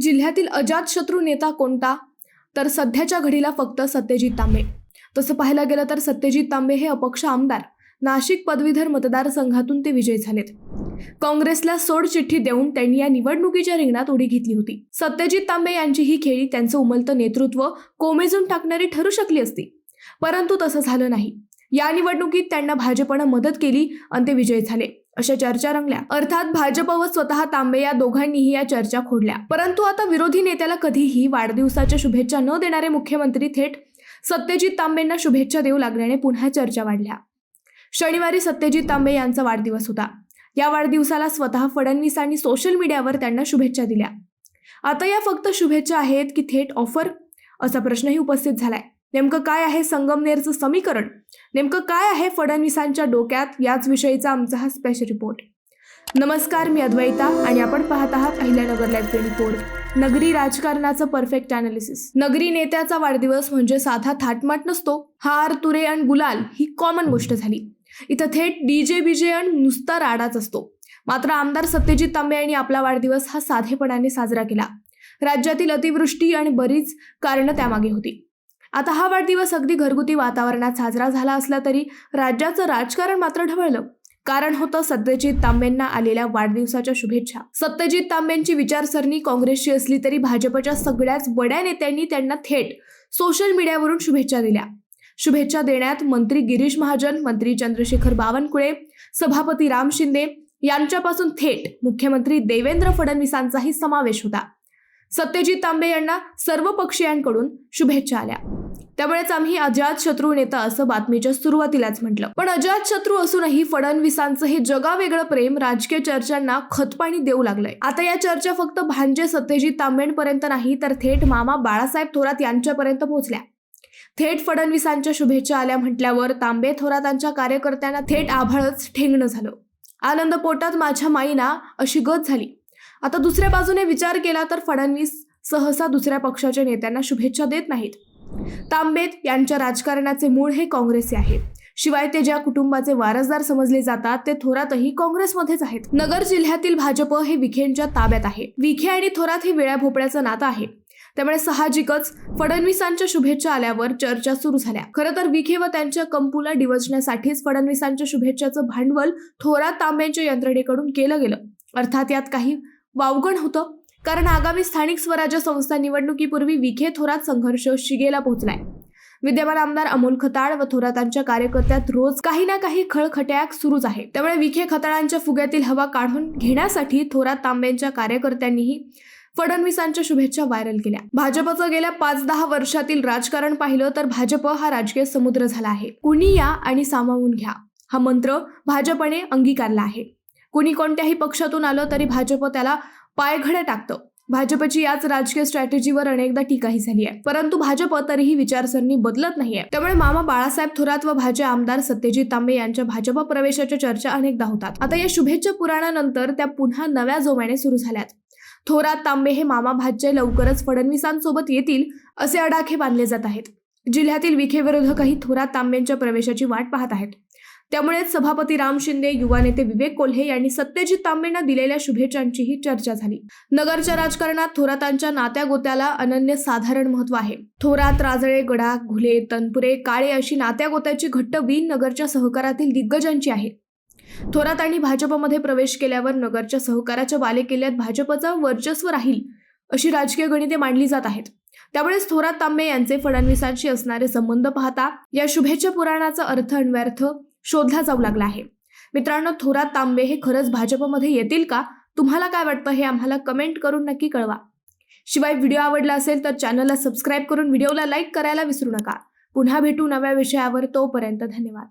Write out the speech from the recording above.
जिल्ह्यातील अजातशत्रू नेता कोणता? तर सध्याच्या घडीला फक्त सत्यजित तांबे. तसं पाहायला गेलं तर सत्यजित तांबे हे अपक्ष आमदार नाशिक पदवीधर मतदारसंघातून ते विजयी झालेत. काँग्रेसला सोडचिठ्ठी देऊन त्यांनी या निवडणुकीच्या रिंगणात उडी घेतली होती. सत्यजित तांबे यांची ही खेळी त्यांचं उमलतं नेतृत्व कोमेजून टाकणारी ठरू शकली असती. परंतु तसं झालं नाही. या निवडणुकीत त्यांना भाजपनं मदत केली आणि ते विजयी झाले. अशा चर्चा रंगल्या. अर्थात भाजप व स्वतः तांबे या दोघांनीही या चर्चा खोडल्या. परंतु आता विरोधी नेत्याला कधीही वाढदिवसाच्या शुभेच्छा न देणारे मुख्यमंत्री थेट सत्यजित तांबेंना शुभेच्छा देऊ लागल्याने पुन्हा चर्चा वाढल्या. शनिवारी सत्यजित तांबे यांचा वाढदिवस होता. या वाढदिवसाला स्वतः फडणवीसांनी सोशल मीडियावर त्यांना शुभेच्छा दिल्या. आता या फक्त शुभेच्छा आहेत की थेट ऑफर? असा प्रश्नही उपस्थित झालाय. नेमकं काय आहे संगमनेरचं समीकरण? नेमकं काय आहे फडणवीसांच्या डोक्यात? याच विषयीचा आमचा हा स्पेशल रिपोर्ट नमस्कार मी अद्वैता आणि आपण पाहत आहात अहिल्यानगर लाईव्ह ट्वेंटी फोर नगरी राजकारणाचं परफेक्ट अनालिसिस नगरी नेत्याचा वाढदिवस म्हणजे साधा थाटमाट नसतो. हार तुरे आणि गुलाल ही कॉमन गोष्ट झाली. इथं थेट डीजे बीजे आणि नुसता राडाच असतो. मात्र आमदार सत्यजित तांबे यांनी आपला वाढदिवस हा साधेपणाने साजरा केला. राज्यातील अतिवृष्टी आणि बरीच कारणं त्यामागे होती. आता हा वाढदिवस अगदी घरगुती वातावरणात साजरा झाला असला तरी राज्याचं राजकारण मात्र ढवळलं. कारण होतं सत्यजित तांबेंना आलेल्या वाढदिवसाच्या शुभेच्छा. सत्यजित तांबेंची विचारसरणी काँग्रेसची असली तरी भाजपच्या सगळ्याच बड्या नेत्यांनी त्यांना थेट सोशल मीडियावरून शुभेच्छा दिल्या. शुभेच्छा देण्यात मंत्री गिरीश महाजन मंत्री चंद्रशेखर बावनकुळे सभापती राम शिंदे यांच्यापासून थेट मुख्यमंत्री देवेंद्र फडणवीसांचाही समावेश होता. सत्यजित तांबे यांना सर्व पक्षीयांकडून शुभेच्छा आल्या. त्यामुळेच आम्ही अजात शत्रू नेता असं बातमीच्या सुरुवातीलाच म्हटलं. पण अजात शत्रू असूनही फडणवीसांचं हे जगावेगळं प्रेम राजकीय चर्चांना खतपाणी देऊ लागलंय. आता या चर्चा फक्त भांजे सत्यजित तांबेंपर्यंत नाही तर थेट मामा बाळासाहेब थोरात यांच्यापर्यंत पोहोचल्या. थेट फडणवीसांच्या शुभेच्छा आल्या म्हटल्यावर तांबे थोरातांच्या कार्यकर्त्यांना थेट आभाळच ठेंगणं झालं. आनंद पोटात माझ्या माईना अशी गत झाली. आता दुसऱ्या बाजूने विचार केला तर फडणवीस सहसा दुसऱ्या पक्षाच्या नेत्यांना शुभेच्छा देत नाहीत. तांबेत यांच्या राजकारणाचे मूळ हे काँग्रेसचे आहे. शिवाय ते ज्या कुटुंबाचे वारसदार समजले जातात ते थोरातही काँग्रेसमध्येच आहेत. नगर जिल्ह्यातील भाजप हे विखेंच्या ताब्यात आहे. विखे आणि थोरात हे वेळ्या भोपळ्याचं नातं आहे. त्यामुळे साहजिकच फडणवीसांच्या शुभेच्छा आल्यावर चर्चा सुरू झाल्या. खरं तर विखे व त्यांच्या कंपूला डिवचण्यासाठीच फडणवीसांच्या शुभेच्छाचं भांडवल थोरात तांब्यांच्या यंत्रणेकडून केलं गेलं. अर्थात यात काही वावगण होतं. कारण आगामी स्थानिक स्वराज्य संस्था निवडणुकीपूर्वी विखे थोरात संघर्ष शिगेला पोहोचलाय. विद्यमान आमदार अमोल खताळ व थोरातांच्या कार्यकर्त्यात रोज काही ना काही खळखट्याक सुरूच आहे. त्यामुळे विखे खताळांच्या फुग्यातील हवा काढून घेण्यासाठी थोरात तांब्यांच्या कार्यकर्त्यांनीही फडणवीसांच्या शुभेच्छा व्हायरल केल्या. भाजपचं गेल्या पाच दहा वर्षातील राजकारण पाहिलं तर भाजप हा राजकीय समुद्र झाला आहे. कुणी या आणि सामावून घ्या. हा मंत्र भाजपने अंगीकारला आहे. कुणी कोणत्याही पक्षातून आलं तरी भाजप त्याला पायघड्या टाकतं. भाजपची याच राजकीय स्ट्रॅटेजीवर अनेकदा टीकाही झाली आहे. परंतु भाजप तरीही विचारसरणी बदलत नाहीये. त्यामुळे मामा बाळासाहेब थोरात व भाजप आमदार सत्यजित तांबे यांच्या भाजप प्रवेशाच्या चर्चा अनेकदा होतात. आता या शुभेच्छा पुराणानंतर त्या पुन्हा नव्या जोमाने सुरू झाल्यात. थोरात तांबे हे मामा भाजचे लवकरच फडणवीसांसोबत येतील असे अडाखे बांधले जात आहेत. जिल्ह्यातील विखे विरोधकही थोरात तांबेंच्या प्रवेशाची वाट पाहत आहेत. त्यामुळेच सभापती राम शिंदे युवा नेते विवेक कोल्हे यांनी सत्यजित तांबेंना दिलेल्या शुभेच्छांचीही चर्चा झाली. नगरच्या राजकारणात थोरातांच्या नात्या गोत्याला अनन्य साधारण महत्त्व आहे. थोरात राजळे गडा घुले तनपुरे काळे अशी नात्या गोत्याची घट्ट वीन नगरच्या सहकारातील दिग्गजांची आहे. थोरातांनी भाजपमध्ये प्रवेश केल्यावर नगरच्या सहकाराच्या बालेकिल्ल्यात भाजपचं वर्चस्व राहील अशी राजकीय गणिते मांडली जात आहेत. त्यामुळेच थोरात तांबे यांचे फडणवीसांशी असणारे संबंध पाहता या शुभेच्छा पुराणाचा अर्थ अन्वयार्थ शोधला जाऊ लागला आहे. मित्रांनो थोरात तांबे हे खरंच भाजपमध्ये येतील का? तुम्हाला काय वाटतं हे आम्हाला कमेंट करून नक्की कळवा. शिवाय व्हिडिओ आवडला असेल तर चॅनलला सबस्क्राईब करून व्हिडिओला लाईक करायला विसरू नका. पुन्हा भेटू नव्या विषयावर तोपर्यंत धन्यवाद.